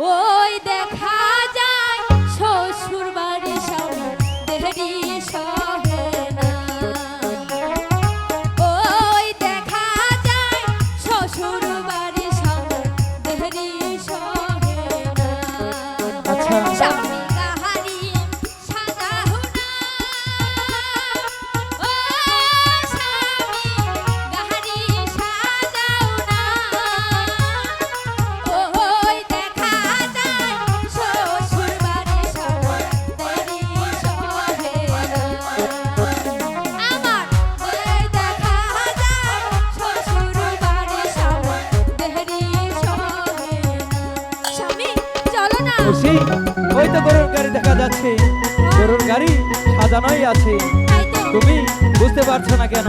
ওই দেখা আসি ওই তো গরুর গাড়ি দেখা যাচ্ছে। গরুর গাড়ি সাজানোই আছে। তুমি বুঝতে পারছ না কেন?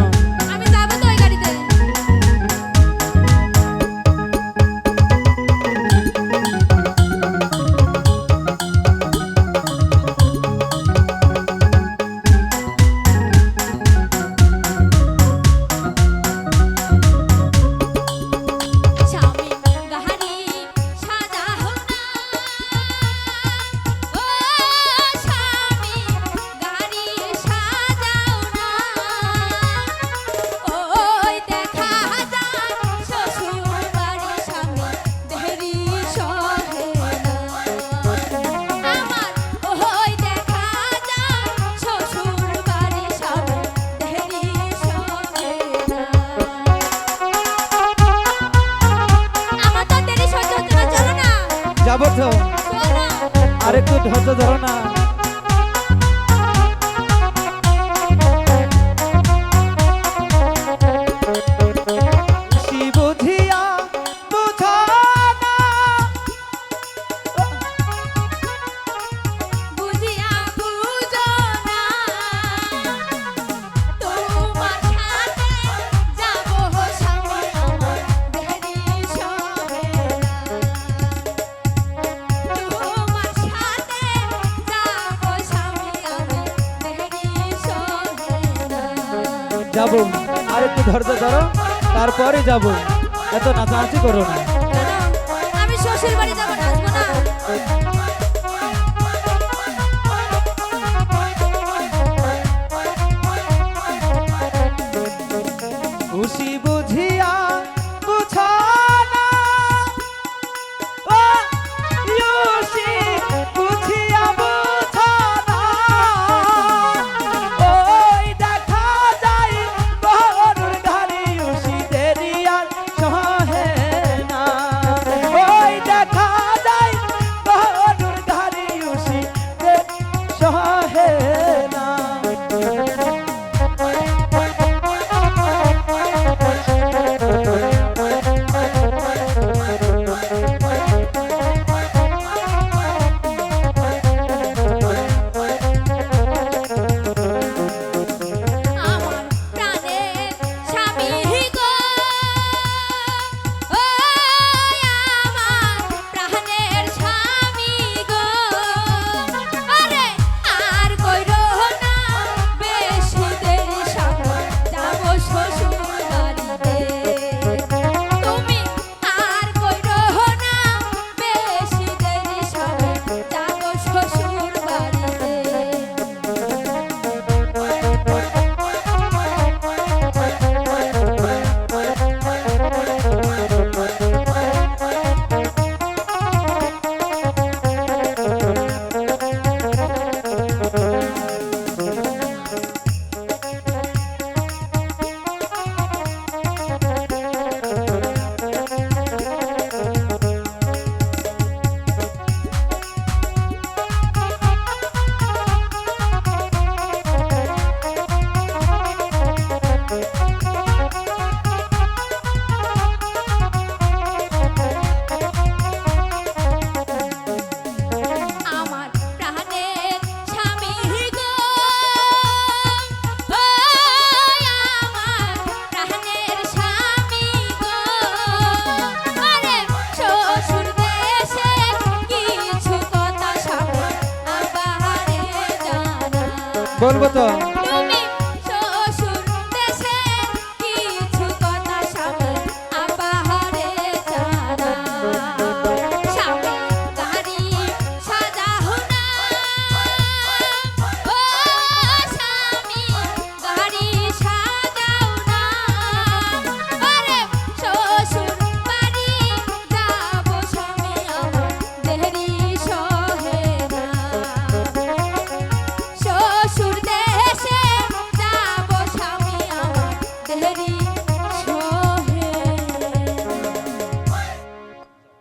আছো? আরেকটু ধৈর্য ধরো না। যাব। আর একটু ধৈর্য ধরো তারপরে যাব। এত নাচানাচি করো না। আমি শ্বশুর বাড়ি যাব না। খুশি बोल बता।